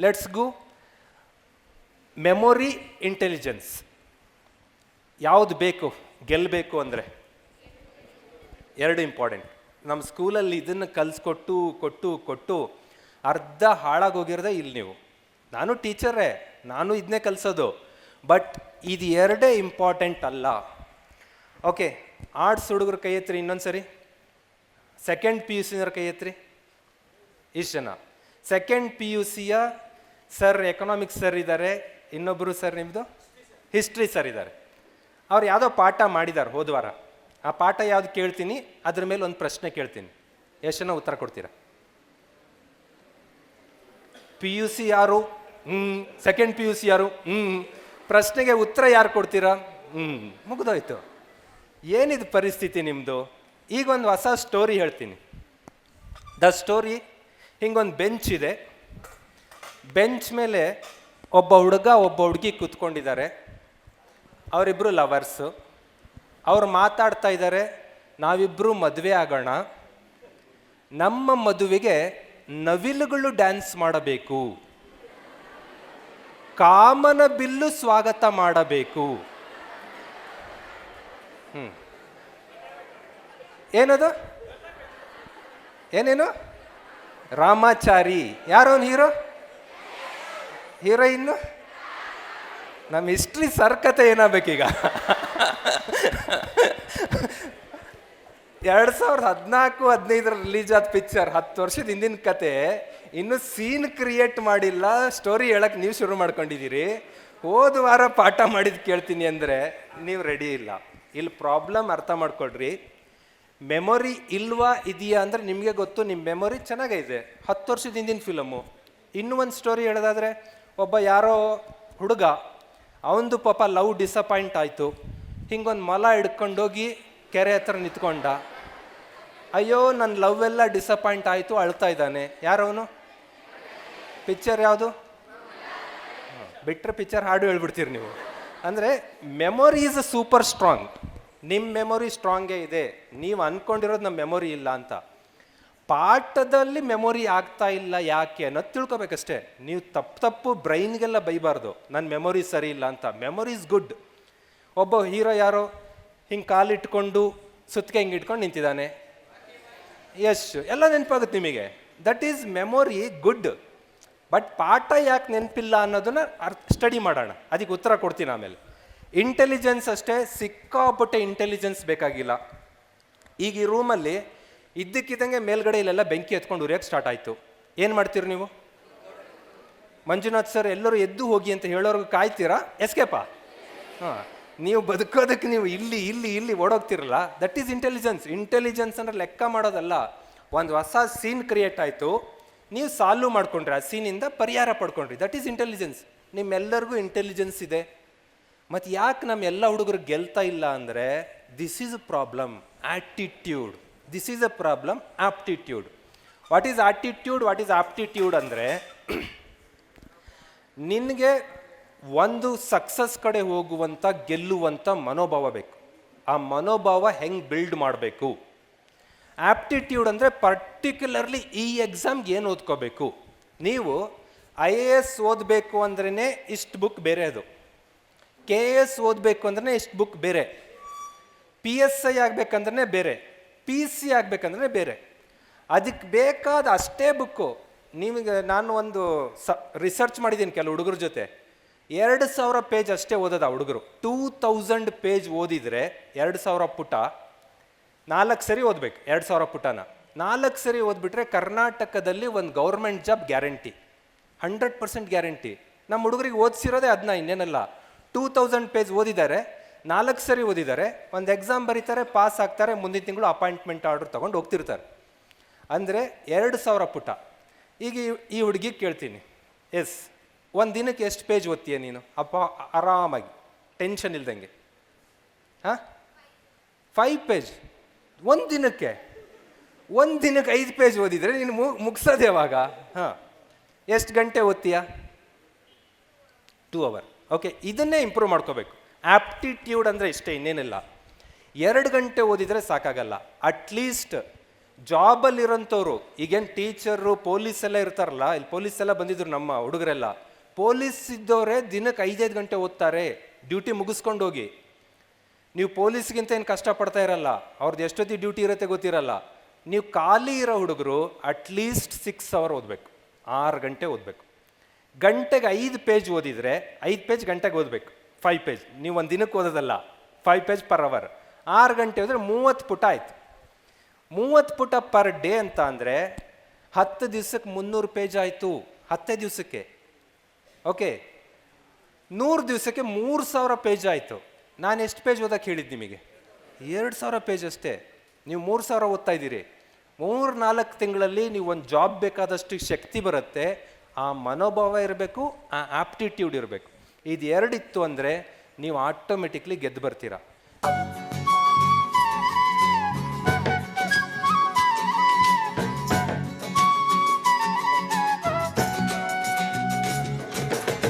Let's ಗು memory intelligence ಯಾವುದು ಬೇಕು? ಗೆಲ್ಲಬೇಕು ಅಂದರೆ? ಎರಡು ಇಂಪಾರ್ಟೆಂಟ್ ನಮ್ಮ ಸ್ಕೂಲಲ್ಲಿ ಇದನ್ನು ಕಲಿಸ್ಕೊಟ್ಟು, ಕೊಟ್ಟು ಕೊಟ್ಟು ಅರ್ಧ ಹಾಳಾಗೋಗಿರೋದೇ ಇಲ್ಲಿ ನೀವು. ನಾನು ಟೀಚರೇ, ನಾನು ಇದನ್ನೇ ಕಲಿಸೋದು. ಬಟ್ ಇದು ಎರಡೇ ಇಂಪಾರ್ಟೆಂಟ್ ಅಲ್ಲ. ಓಕೆ ಆರ್ಟ್ಸ್ ಹುಡುಗರು ಕೈ ಎತ್ತಿರಿ ಇನ್ನೊಂದು ಸರಿ. ಸೆಕೆಂಡ್ ಪಿ ಯು ಸಿನವ್ರ ಕೈ ಎತ್ತಿರಿ. ಇಷ್ಟು ಜನ. ಸೆಕೆಂಡ್ ಪಿ ಯು ಸಿಯ ಸರ್ ಎಕನಾಮಿಕ್ಸ್ ಸರ್ ಇದ್ದಾರೆ ಇನ್ನೊಬ್ಬರು ಸರ್ ನಿಮ್ಮದು ಹಿಸ್ಟ್ರಿ ಸರ್ ಇದ್ದಾರೆ ಅವ್ರು ಯಾವುದೋ ಪಾಠ ಮಾಡಿದ್ದಾರೆ ಹೋದ ವಾರ. ಆ ಪಾಠ ಯಾವ್ದು ಕೇಳ್ತೀನಿ, ಅದ್ರ ಮೇಲೆ ಒಂದು ಪ್ರಶ್ನೆ ಕೇಳ್ತೀನಿ. ಎಷ್ಟು ಉತ್ತರ ಕೊಡ್ತೀರಾ? ಪಿ ಯು ಸಿ ಯಾರು? ಹ್ಞೂ ಸೆಕೆಂಡ್ ಪಿ ಯು ಸಿ ಯಾರು? ಹ್ಞೂ ಪ್ರಶ್ನೆಗೆ ಉತ್ತರ ಯಾರು ಕೊಡ್ತೀರಾ? ಹ್ಞೂ ಮುಗಿದೋಯ್ತು. ಏನಿದು ಪರಿಸ್ಥಿತಿ ನಿಮ್ಮದು ಈಗ ಒಂದು ಹೊಸ ಸ್ಟೋರಿ ಹೇಳ್ತೀನಿ. ದ ಸ್ಟೋರಿ ಹಿಂಗೊಂದು ಬೆಂಚ್ ಇದೆ. ಬೆಂಚ್ ಮೇಲೆ ಒಬ್ಬ ಹುಡುಗ, ಒಬ್ಬ ಹುಡುಗಿ ಕೂತ್ಕೊಂಡಿದ್ದಾರೆ. ಅವರಿಬ್ಬರು ಲವರ್ಸು ಅವ್ರು ಮಾತಾಡ್ತಾ ಇದ್ದಾರೆ ನಾವಿಬ್ಬರು ಮದುವೆ ಆಗೋಣ. ನಮ್ಮ ಮದುವೆಗೆ ನವಿಲುಗಳು ಡ್ಯಾನ್ಸ್ ಮಾಡಬೇಕು. ಕಾಮನ ಬಿಲ್ಲು ಸ್ವಾಗತ ಮಾಡಬೇಕು. ಹ್ಮ್. ಏನದು? ಏನೇನು? ರಾಮಾಚಾರಿ. ಯಾರವನು ಹೀರೋ? ಹೀರೋಯಿನ್ನು ನಮ್ಮ ಹಿಸ್ಟ್ರಿ ಸರ್ಕತೆ ಏನಾಗಬೇಕೀಗ? ಎರಡು ಸಾವಿರದ ಹದಿನಾಲ್ಕು, ಹದಿನೈದರ ರಿಲೀಸ್ ಆದ ಪಿಕ್ಚರ್, ಹತ್ತು ವರ್ಷದ ಹಿಂದಿನ ಕತೆ. ಇನ್ನು ಸೀನ್ ಕ್ರಿಯೇಟ್ ಮಾಡಿಲ್ಲ, ಸ್ಟೋರಿ ಹೇಳಕ್ಕೆ ನೀವು ಶುರು ಮಾಡ್ಕೊಂಡಿದ್ದೀರಿ ಹೋದ ವಾರ ಪಾಠ ಮಾಡಿದ್ದು ಕೇಳ್ತೀನಿ ಅಂದರೆ ನೀವು ರೆಡಿ ಇಲ್ಲ. ಇಲ್ಲಿ ಪ್ರಾಬ್ಲಮ್ ಅರ್ಥ ಮಾಡ್ಕೊಡ್ರಿ ಮೆಮೊರಿ ಇಲ್ವಾ ಇದೆಯಾ ಅಂದರೆ ನಿಮಗೆ ಗೊತ್ತು ನಿಮ್ಮ ಮೆಮೊರಿ ಚೆನ್ನಾಗಿದೆ ಹತ್ತು ವರ್ಷದ ಹಿಂದಿನ ಫಿಲಮು ಇನ್ನೂ ಒಂದು ಸ್ಟೋರಿ ಹೇಳೋದಾದರೆ ಒಬ್ಬ ಯಾರೋ ಹುಡುಗ ಅವನದು ಪಾಪ ಲವ್ ಡಿಸಪಾಯಿಂಟ್ ಆಯಿತು. ಹಿಂಗೊಂದು ಮಲ ಹಿಡ್ಕೊಂಡೋಗಿ ಕೆರೆ ಹತ್ರ ನಿಂತ್ಕೊಂಡ. ಅಯ್ಯೋ ನನ್ನ ಲವ್ ಎಲ್ಲ ಡಿಸಪಾಯಿಂಟ್ ಆಯಿತು, ಅಳ್ತಾ ಇದ್ದಾನೆ. ಯಾರವನು ಪಿಕ್ಚರ್ ಯಾವುದು? ಬಿಟ್ಟರೆ ಪಿಕ್ಚರ್ ಹಾಡು ಹೇಳ್ಬಿಡ್ತೀರಿ ನೀವು. ಅಂದರೆ memory is a super strong ನಿಮ್ಮ ಮೆಮೊರಿ ಸ್ಟ್ರಾಂಗೇ ಇದೆ. ನೀವು ಅಂದ್ಕೊಂಡಿರೋದು ನಮ್ಮ ಮೆಮೊರಿ ಇಲ್ಲ ಅಂತ. ಪಾಠದಲ್ಲಿ ಮೆಮೊರಿ ಆಗ್ತಾ ಇಲ್ಲ ಯಾಕೆ ಅನ್ನೋದು ತಿಳ್ಕೊಬೇಕಷ್ಟೇ. ನೀವು ತಪ್ಪು ತಪ್ಪು ಬ್ರೈನ್ಗೆಲ್ಲ ಬೈಬಾರ್ದು. ನನ್ನ ಮೆಮೊರಿ ಸರಿ ಇಲ್ಲ ಅಂತ. ಮೆಮೊರಿ ಇಸ್ ಗುಡ್ ಒಬ್ಬ ಹೀರೋ ಯಾರೋ, ಹಿಂಗೆ ಕಾಲಿಟ್ಕೊಂಡು ಸುತ್ತಿಗೆ ಹಿಂಗೆ ಇಟ್ಕೊಂಡು ನಿಂತಿದ್ದಾನೆ. ಯಶ್ ಎಲ್ಲ ನೆನಪಾಗುತ್ತೆ ನಿಮಗೆ. That is memory good but ಪಾಠ ಯಾಕೆ ನೆನಪಿಲ್ಲ ಅನ್ನೋದನ್ನ ಸ್ಟಡಿ ಮಾಡೋಣ. ಅದಕ್ಕೆ ಉತ್ತರ ಕೊಡ್ತೀನಿ ಆಮೇಲೆ. ಇಂಟೆಲಿಜೆನ್ಸ್ ಅಷ್ಟೇ, ಸಿಕ್ಕಾಪಟ್ಟೆ ಇಂಟೆಲಿಜೆನ್ಸ್ ಬೇಕಾಗಿಲ್ಲ. ಈಗ ಈ ರೂಮಲ್ಲಿ ಇದ್ದಕ್ಕಿದ್ದಂಗೆ ಮೇಲ್ಗಡೆ ಇಲ್ಲೆಲ್ಲ ಬೆಂಕಿ ಎತ್ಕೊಂಡು ಉರಿಯಕ್ಕೆ ಸ್ಟಾರ್ಟ್ ಆಯಿತು. ಏನು ಮಾಡ್ತೀರಿ ನೀವು? ಮಂಜುನಾಥ್ ಸರ್ ಎಲ್ಲರೂ ಎದ್ದು ಹೋಗಿ ಅಂತ ಹೇಳೋರ್ಗು ಕಾಯ್ತೀರಾ? ಎಸ್ಕೇಪಾ ಹಾಂ. ನೀವು ಬದುಕೋದಕ್ಕೆ ನೀವು ಇಲ್ಲಿ ಇಲ್ಲಿ ಇಲ್ಲಿ ಓಡೋಗ್ತಿರಲ್ಲ. ದಟ್ ಈಸ್ ಇಂಟೆಲಿಜೆನ್ಸ್ ಇಂಟೆಲಿಜೆನ್ಸ್ ಅಂದರೆ ಲೆಕ್ಕ ಮಾಡೋದಲ್ಲ. ಒಂದು ಹೊಸ ಸೀನ್ ಕ್ರಿಯೇಟ್ ಆಯಿತು. ನೀವು ಸಾಲ್ವ್ ಮಾಡ್ಕೊಂಡ್ರಿ ಆ ಸೀನಿಂದ ಪರಿಹಾರ ಪಡ್ಕೊಂಡ್ರಿ. ದಟ್ ಈಸ್ ಇಂಟೆಲಿಜೆನ್ಸ್ ನಿಮ್ಮೆಲ್ಲರಿಗೂ ಇಂಟೆಲಿಜೆನ್ಸ್ ಇದೆ. ಮತ್ತು ಯಾಕೆ ನಮ್ಮ ಎಲ್ಲ ಹುಡುಗರು ಗೆಲ್ತಾ ಇಲ್ಲ ಅಂದರೆ this is problem attitude this is a problem aptitude what is attitude what is aptitude ಅಂದರೆ, ನಿನಗೆ ಒಂದು ಸಕ್ಸಸ್ ಕಡೆ ಹೋಗುವಂಥ ಗೆಲ್ಲುವಂಥ ಮನೋಭಾವ ಬೇಕು. ಆ ಮನೋಭಾವ ಹೆಂಗೆ ಬಿಲ್ಡ್ ಮಾಡಬೇಕು? ಆಪ್ಟಿಟ್ಯೂಡ್ ಅಂದರೆ ಪರ್ಟಿಕ್ಯುಲರ್ಲಿ ಈ ಎಕ್ಸಾಮ್ಗೆ ಏನು ಓದ್ಕೋಬೇಕು? ನೀವು ಐ ಎ ಎಸ್ ಓದಬೇಕು ಅಂದ್ರೇ ಇಷ್ಟು ಬುಕ್ ಬೇರೆ ಅದು. ಕೆ ಎ ಎಸ್ ಓದಬೇಕು ಅಂದ್ರೆ ಇಷ್ಟು ಬುಕ್ ಬೇರೆ. ಪಿ ಎಸ್ ಐ ಆಗಬೇಕಂದ್ರೆ ಬೇರೆ. ಪಿ ಸಿ ಆಗಬೇಕಂದ್ರೆ ಬೇರೆ. ಅದಕ್ಕೆ ಬೇಕಾದ ಅಷ್ಟೇ ಬುಕ್ಕು. ನಿಮಗೆ ನಾನು ಒಂದು ಸ ರಿಸರ್ಚ್ ಮಾಡಿದ್ದೀನಿ ಕೆಲವು ಹುಡುಗರ ಜೊತೆ. ಎರಡು ಸಾವಿರ ಪೇಜ್ ಅಷ್ಟೇ ಓದೋದು ಆ ಹುಡುಗರು. ಟೂ ತೌಸಂಡ್ ಪೇಜ್ ಓದಿದರೆ ಎರಡು ಸಾವಿರ ಪುಟ. ನಾಲ್ಕು ಸರಿ ಓದ್ಬೇಕು, ಎರಡು ಸಾವಿರ ಪುಟನ. ನಾಲ್ಕು ಸರಿ ಓದ್ಬಿಟ್ರೆ ಕರ್ನಾಟಕದಲ್ಲಿ ಒಂದು government job guarantee hundred percent guarantee ನಮ್ಮ ಹುಡುಗರಿಗೆ ಓದಿಸಿರೋದೇ ಅದನ್ನ ಇನ್ನೇನಲ್ಲ. ಟೂ ತೌಸಂಡ್ ಪೇಜ್ ಓದಿದ್ದಾರೆ ನಾಲ್ಕು ಸರಿ ಓದಿದ್ದಾರೆ, ಒಂದು ಎಕ್ಸಾಮ್ ಬರೀತಾರೆ ಪಾಸ್ ಆಗ್ತಾರೆ, ಮುಂದಿನ ತಿಂಗಳು ಅಪಾಯಿಂಟ್ಮೆಂಟ್ ಆರ್ಡರ್ ತೊಗೊಂಡು ಹೋಗ್ತಿರ್ತಾರೆ. ಅಂದರೆ ಎರಡು ಸಾವಿರ ಪುಟ. ಈಗ ಈ- ಹುಡುಗಿಗೆ ಕೇಳ್ತೀನಿ. ಎಸ್, ಒಂದು ದಿನಕ್ಕೆ ಎಷ್ಟು ಪೇಜ್ ಓದ್ತೀಯ ನೀನು? ಅಪ್ಪ, ಆರಾಮಾಗಿ ಟೆನ್ಷನ್ ಇಲ್ದಂಗೆ. ಹಾಂ? ಫೈವ್ ಪೇಜ್ ಒಂದು ದಿನಕ್ಕೆ? ಒಂದು ದಿನಕ್ಕೆ ಐದು ಪೇಜ್ ಓದಿದರೆ ನೀನು ಮು, ಮುಗಿಸೋದು ಯಾವಾಗ? ಹಾಂ. ಎಷ್ಟು ಗಂಟೆ ಓದ್ತೀಯ? ಟೂ ಅವರ್ ಓಕೆ ಇದನ್ನೇ ಇಂಪ್ರೂವ್ ಮಾಡ್ಕೋಬೇಕು. ಆಪ್ಟಿಟ್ಯೂಡ್ ಅಂದರೆ ಇಷ್ಟೇ, ಇನ್ನೇನಿಲ್ಲ. ಎರಡು ಗಂಟೆ ಓದಿದರೆ ಸಾಕಾಗಲ್ಲ. ಅಟ್ಲೀಸ್ಟ್ ಜಾಬಲ್ಲಿರೋಂಥವ್ರು ಈಗೇನು ಟೀಚರು ಪೊಲೀಸ್ ಎಲ್ಲ ಇರ್ತಾರಲ್ಲ, ಇಲ್ಲಿ ಪೊಲೀಸ್ ಎಲ್ಲ ಬಂದಿದ್ರು ನಮ್ಮ ಹುಡುಗರೆಲ್ಲ, ಪೊಲೀಸ್ ಇದ್ದವರೇ ದಿನಕ್ಕೆ ಐದೈದು ಗಂಟೆ ಓದ್ತಾರೆ, ಡ್ಯೂಟಿ ಮುಗಿಸ್ಕೊಂಡು ಹೋಗಿ ನೀವು ಪೊಲೀಸ್ಗಿಂತ ಏನು ಕಷ್ಟಪಡ್ತಾ ಇರಲ್ಲ ಅವ್ರದ್ದು ಎಷ್ಟೊತ್ತಿ ಡ್ಯೂಟಿ ಇರುತ್ತೆ ಗೊತ್ತಿರಲ್ಲ. ನೀವು ಖಾಲಿ ಇರೋ ಹುಡುಗರು ಅಟ್ಲೀಸ್ಟ್ ಸಿಕ್ಸ್ ಅವರ್ ಓದಬೇಕು, ಆರು ಗಂಟೆ ಓದಬೇಕು. ಗಂಟೆಗೆ ಐದು ಪೇಜ್ ಓದಿದರೆ, ಐದು ಪೇಜ್ ಗಂಟೆಗೆ ಓದಬೇಕು. ಫೈವ್ ಪೇಜ್ ನೀವು ಒಂದು ದಿನಕ್ಕೆ ಓದೋದಲ್ಲ ಫೈವ್ ಪೇಜ್ ಪರ್ ಅವರ್ ಆರು ಗಂಟೆ ಹೋದರೆ ಮೂವತ್ತು ಪುಟ ಆಯ್ತು. ಮೂವತ್ತು ಪುಟ ಪರ್ ಡೇ ಅಂತ ಅಂದರೆ ಹತ್ತು ದಿವ್ಸಕ್ಕೆ ಮುನ್ನೂರು ಪೇಜ್ ಆಯಿತು. ಹತ್ತೇ ದಿವಸಕ್ಕೆ. ಓಕೆ ನೂರು ದಿವಸಕ್ಕೆ ಮೂರು ಸಾವಿರ ಪೇಜ್ ಆಯಿತು. ನಾನು ಎಷ್ಟು ಪೇಜ್ ಓದಕ್ಕೆ ಹೇಳಿದ್ದು ನಿಮಗೆ? ಎರಡು ಸಾವಿರ ಪೇಜ್ ಅಷ್ಟೇ. ನೀವು ಮೂರು ಸಾವಿರ ಓದ್ತಾ ಇದ್ದೀರಿ. ಮೂರು ನಾಲ್ಕು ತಿಂಗಳಲ್ಲಿ ನೀವು ಒಂದು ಜಾಬ್ ಬೇಕಾದಷ್ಟು ಶಕ್ತಿ ಬರುತ್ತೆ. ಆ ಮನೋಭಾವ ಇರಬೇಕು, ಆ ಆಪ್ಟಿಟ್ಯೂಡ್ ಇರಬೇಕು. ಇದು ಎರಡಿತ್ತು ಅಂದರೆ ನೀವು ಆಟೋಮೆಟಿಕ್ಲಿ ಗೆದ್ದು ಬರ್ತೀರಾ.